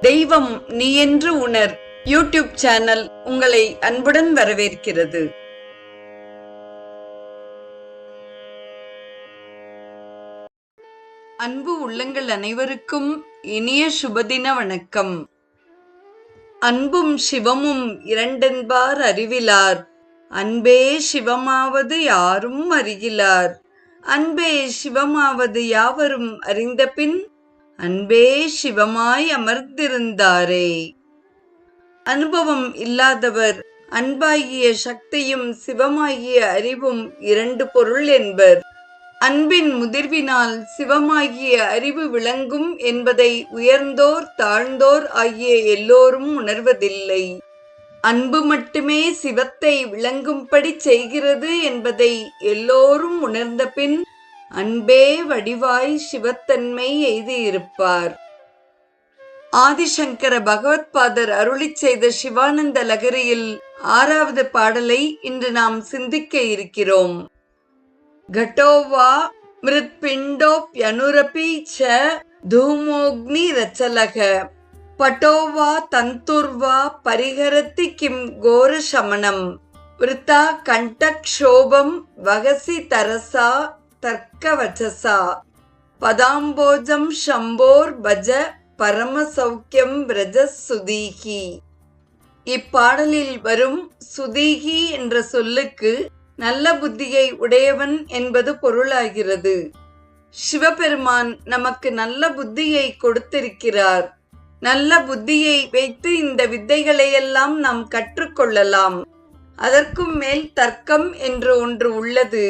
தெய்வம் நீ என்று உணர். யூடியூப் சேனல் உங்களை அன்புடன் வரவேற்கிறது. அன்பு உள்ளங்கள் அனைவருக்கும் இனிய சுபதின வணக்கம். அன்பும் சிவமும் இரண்டென்பார் அறிவிலார். அன்பே சிவமாவது யாரும் அறிகிலார் அன்பே சிவமாவது யாவரும் அறிந்த பின் அன்பே சிவமாய் அமர்ந்திருந்தாரே. அனுபவம் இல்லாதவர் அன்பாகிய சக்தியும் சிவமாகிய அறிவும் இரண்டு பொருள் என்பர். அன்பின் முதிர்வினால் சிவமாகிய அறிவு விளங்கும் என்பதை உயர்ந்தோர் தாழ்ந்தோர் ஆகிய எல்லோரும் உணர்வதில்லை. அன்பு மட்டுமே சிவத்தை விளங்கும்படி செய்கிறது என்பதை எல்லோரும் உணர்ந்த பின் அன்பே வடிவாய் சிவத்தன்மை எய்தியிருப்பார். ஆதிசங்கர பகவத்பாதர் அருளி செய்த சிவானந்த லகரியில் ஆறாவது பாடலை இன்று நாம் சிந்திக்க இருக்கிறோம். கட்டோவா மிருத்பிண்டோப்யனுரபி ச தூமோக்னி ரச்சலக. பட்டோவா தந்துர்வா பரிகரத்தி கிம் கோர சமணம். விருத்தா கண்டக்ஷோபம் வகசி தரசா तर्कवचसा पदाम्बोजं शम्भोर्भज பரமசௌக்கியம் விரஜ சுதீகி இப்பாடலில் வரும் சுதீகி என்ற சொல்லுக்கு நல்ல புத்தியை உடையவன் என்பது பொருளாகிறது சிவபெருமான் நமக்கு நல்ல புத்தியை கொடுத்திருக்கிறார் நல்ல புத்தியை வைத்து இந்த வித்தைகளையெல்லாம் நாம் கற்றுக்கொள்ளலாம் அதற்கும் மேல் தர்க்கம் என்று ஒன்று உள்ளது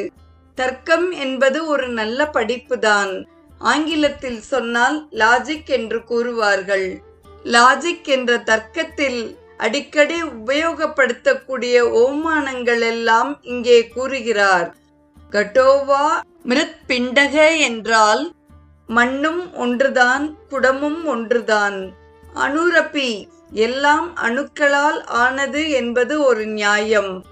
தர்க்கம் என்பது ஒரு நல்ல படிப்புதான். ஆங்கிலத்தில் சொன்னால் லாஜிக் என்று கூறுவார்கள். லாஜிக் என்ற தர்க்கத்தில் அடிக்கடி உபயோகப்படுத்தக்கூடிய ஓமானங்கள் எல்லாம் இங்கே கூறுகிறார். கட்டோவா மிருத் பிண்டக என்றால் மண்ணும் ஒன்றுதான் குடமும் ஒன்றுதான். அணுரப்பி எல்லாம் அணுக்களால் ஆனது என்பது ஒரு நியாயம்.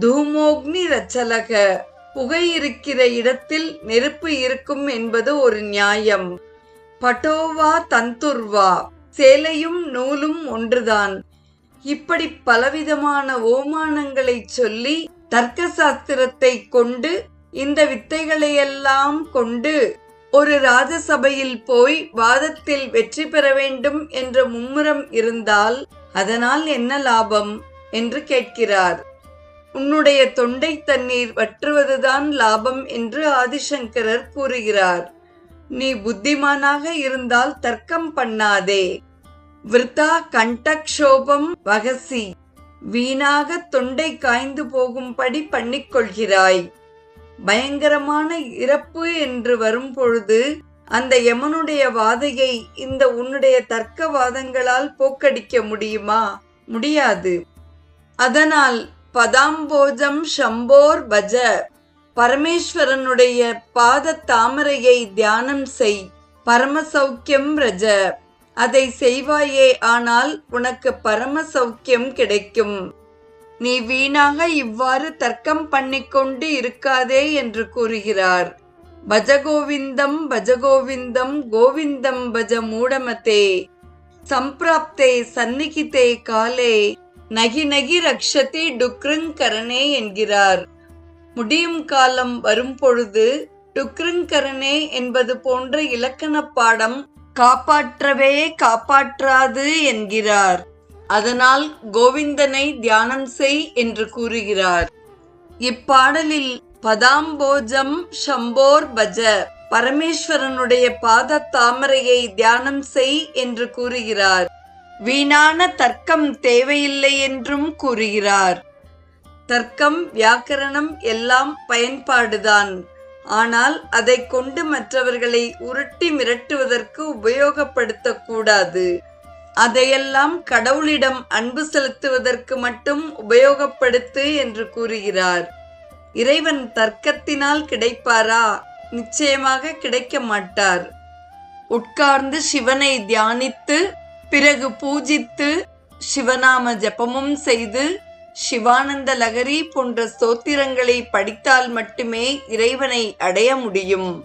தூமோக்னி ரச்சலக. புகை இருக்கிற இடத்தில் நெருப்பு இருக்கும் என்பது ஒரு நியாயம். பட்டோவா தந்துர்வா சேலையும் நூலும் ஒன்றுதான். இப்படி பலவிதமான ஓமானங்களை சொல்லி தர்க்க சாஸ்திரத்தை கொண்டு இந்த வித்தைகளையெல்லாம் கொண்டு ஒரு ராஜசபையில் போய் வாதத்தில் வெற்றி பெற வேண்டும் என்ற மும்முரம் இருந்தால் அதனால் என்ன லாபம்? என்று கேட்கிறார். உன்னுடைய தொண்டை தண்ணீர் வற்றுவதுதான் லாபம் என்று ஆதிசங்கரர் கூறுகிறார். நீ புத்திமானாக இருந்தால் தர்க்கம் பண்ணாதே. விருத்தா கண்டக்ஷோபம் வகசி. வீணாக தொண்டை காய்ந்து போகும்படி பண்ணிக்கொள்கிறாய். பயங்கரமான இறப்பு என்று வரும்பொழுது அந்த யமனுடைய வாதையை இந்த உன்னுடைய தர்க்கவாதங்களால் போக்கடிக்க முடியுமா? முடியாது. அதனால் பதாம்போஜம் ஷம்போர் பஜ. பரமேஸ்வரனுடைய பாத தாமரையை தியானம் செய். பரம சௌக்கியம் ரஜ. அதை செய்வாயே ஆனால் உனக்கு பரம சௌக்கியம் கிடைக்கும். நீ வீணாக இவ்வாறு தர்க்கம் பண்ணிக்கொண்டு இருக்காதே என்று கூறுகிறார். பஜகோவிந்தம் பஜகோவிந்தம் கோவிந்தம் பஜ மூடமதே. சம்பிராப்தே சந்நிகிதே காலே. நகி நகி ரக்ஷதி டுக்ருங்கரணே என்கிறார். முடியும் காலம் வரும் பொழுது டுக்ருங்கரணே என்பது போன்ற இலக்கண பாடம் காப்பாற்றவே காப்பாற்றாது என்கிறார். அதனால் கோவிந்தனை தியானம் செய் என்று கூறுகிறார். இப்பாடலில் பதாம்போஜம் ஷம்போர் பஜ பரமேஸ்வரனுடைய பாத தாமரையை தியானம் செய் என்று கூறுகிறார். வீணான தர்க்கம் தேவையில்லை என்றும் கூறுகிறார். தர்க்கம் வியாக்கரணம் எல்லாம் பயன்பாடுதான். ஆனால் அதை கொண்டு மற்றவர்களை உருட்டி மிரட்டுவதற்கு உபயோகப்படுத்தக்கூடாது அதையெல்லாம் கடவுளிடம் அன்பு செலுத்துவதற்கு மட்டும் உபயோகப்படுத்து என்று கூறுகிறார். இறைவன் தர்க்கத்தினால் கிடைப்பாரா? நிச்சயமாக கிடைக்க மாட்டார். உட்கார்ந்து சிவனை தியானித்து பிறகு பூஜித்து சிவநாம ஜபமும் செய்து சிவானந்த லகரி போன்ற ஸ்தோத்திரங்களை படித்தால் மட்டுமே இறைவனை அடைய முடியும்.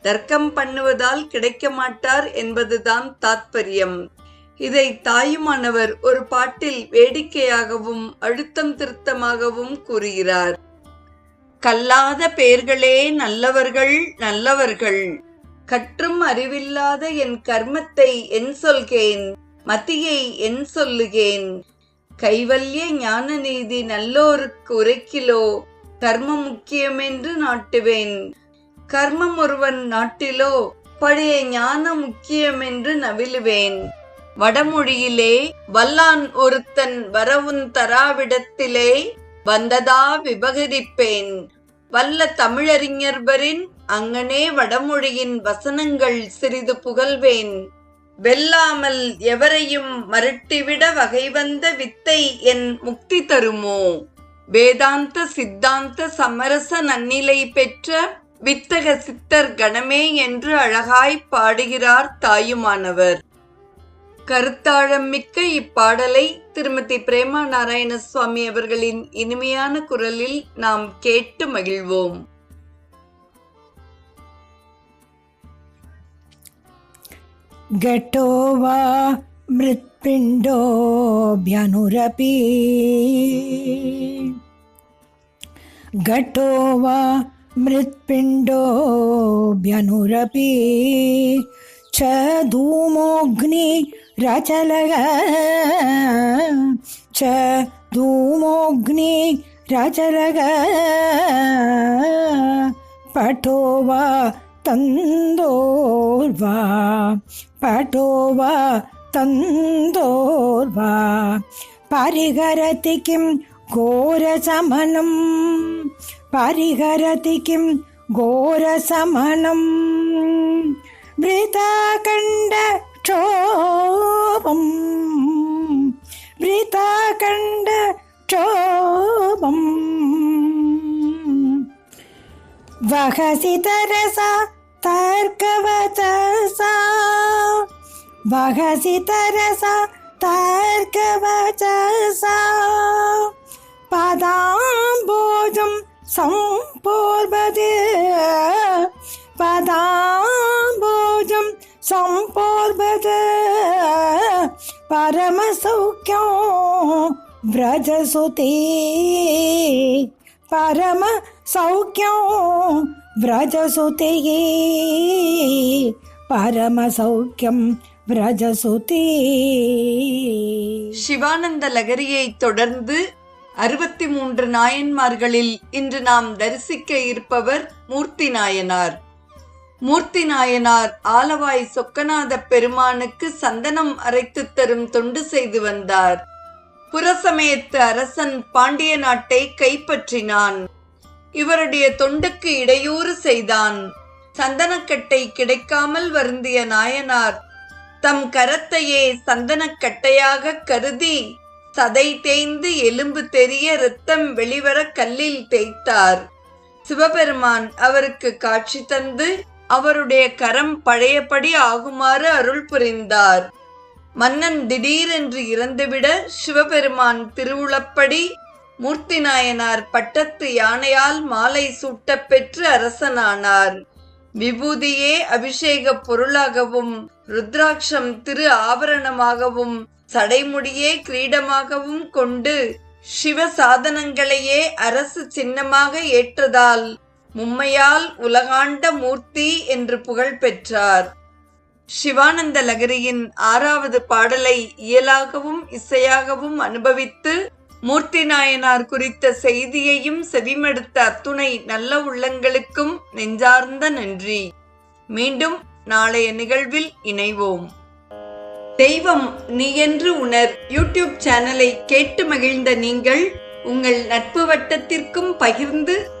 தர்க்கம் பண்ணுவதால் கிடைக்க மாட்டார் என்பதுதான் தாத்பரியம். இதை தாயுமானவர் ஒரு பாட்டில் வேடிக்கையாகவும் அழுத்தம் திருத்தமாகவும் கூறுகிறார். கல்லாத பெயர்களே நல்லவர்கள் நல்லவர்கள். கற்றும் அறிவில்லாத என் கர்மத்தை என் சொல்கேன் மத்தியை என் சொல்லுகேன். கைவல்ய ஞான நீதி நல்லோருக்கு உரைக்கிலோ கர்மம் முக்கியமென்று நாட்டுவேன். கர்மம் ஒருவன் நாட்டிலோ பழைய ஞானம் முக்கியமென்று நவிலுவேன். வடமொழியிலே வல்லான் ஒருத்தன் வரவுன் தராவிடத்திலே வந்ததா விபகரிப்பேன். வல்ல தமிழறிஞர்பரின் அங்கனே வடமொழியின் வசனங்கள் சிறிது புகழ்வேன். வெல்லாமல் எவரையும் மருட்டிவிட வகை வந்த வித்தை என் முக்தி தருமோ? வேதாந்த சித்தாந்த சமரச நன்னிலை பெற்ற வித்தக சித்தர் கணமே என்று அழகாய் பாடுகிறார் தாயுமானவர். கருத்தாழம் மிக்க இப்பாடலை திருமதி பிரேமா நாராயண சுவாமி அவர்களின் இனிமையான குரலில் நாம் கேட்டு மகிழ்வோம் घटो वा मृत्पिण्डोऽभ्यनुरपि घटो वा मृत्पिण्डोऽभ्यनुरपि च धूमोऽग्निरचलः च धूमोऽग्निरचलः पटो वा तन्दोर्वा पटो वा तन्दोर्वा परिहरति किं घोरसमनं परिहरति किं घोरसमनं ക്ഷോഭം. കണ്ട ക്ഷോഭം. വഹസി തരസ തർക്കവചസ. വഹസി തരസ തർക്കവചസ. പദാംബോജം സംപൂർവതി പദാംബോജം സംപൂർ பரமசௌக்கியம் விரஜசுதே பரம சௌக்கியம் விரஜசுதையே பரம சௌக்கியம் விரஜசுதே சிவானந்த லகரியை தொடர்ந்து அறுபத்தி மூன்று நாயன்மார்களில் இன்று நாம் தரிசிக்க இருப்பவர் மூர்த்தி நாயனார். மூர்த்தி நாயனார் ஆலவாய் சொக்கநாத பெருமானுக்கு சந்தனம் அரைத்து தரும் தொண்டு செய்து வந்தார். புறசமயத்து அரசன் பாண்டிய நாட்டை கைப்பற்றினான். இவருடைய தொண்டுக்கு இடையூறு செய்தான். சந்தனக்கட்டை கிடைக்காமல் வருந்திய நாயனார் தம் கரத்தையே சந்தனக்கட்டையாக கருதி சதை தேய்ந்து எலும்பு தெரிய இரத்தம் வெளிவர கல்லில் தேய்த்தார். சிவபெருமான் அவருக்கு காட்சி தந்து அவருடைய கரம் பழையபடி ஆகுமாறு அருள் புரிந்தார். மன்னன் திடீரென்று இறந்துவிட சிவபெருமான் திருவுளப்படி மூர்த்தி நாயனார் பட்டத்து யானையால் மாலை சூட்டப் பெற்று அரசனானார். விபூதியே அபிஷேக பொருளாகவும் ருத்ராட்சம் திரு ஆபரணமாகவும் சடைமுடியே கிரீடமாகவும் கொண்டு சிவ சாதனங்களையே அரசு சின்னமாக ஏற்றதால் மும்மையால் உலகாண்ட மூர்த்தி என்று புகழ் பெற்றார். சிவானந்த லகரியின் ஆறாவது பாடலை இயலாகவும் இசையாகவும் அனுபவித்து மூர்த்தி நாயனார் குறித்த செய்தியையும் செவிமடுத்த அத்துணை நல்ல உள்ளங்களுக்கும் நெஞ்சார்ந்த நன்றி. மீண்டும் நாளைய நிகழ்வில் இணைவோம். தெய்வம் நீ என்று உணர் யூடியூப் சேனலை கேட்டு மகிழ்ந்த நீங்கள் உங்கள் நட்பு வட்டத்திற்கும் பகிர்ந்து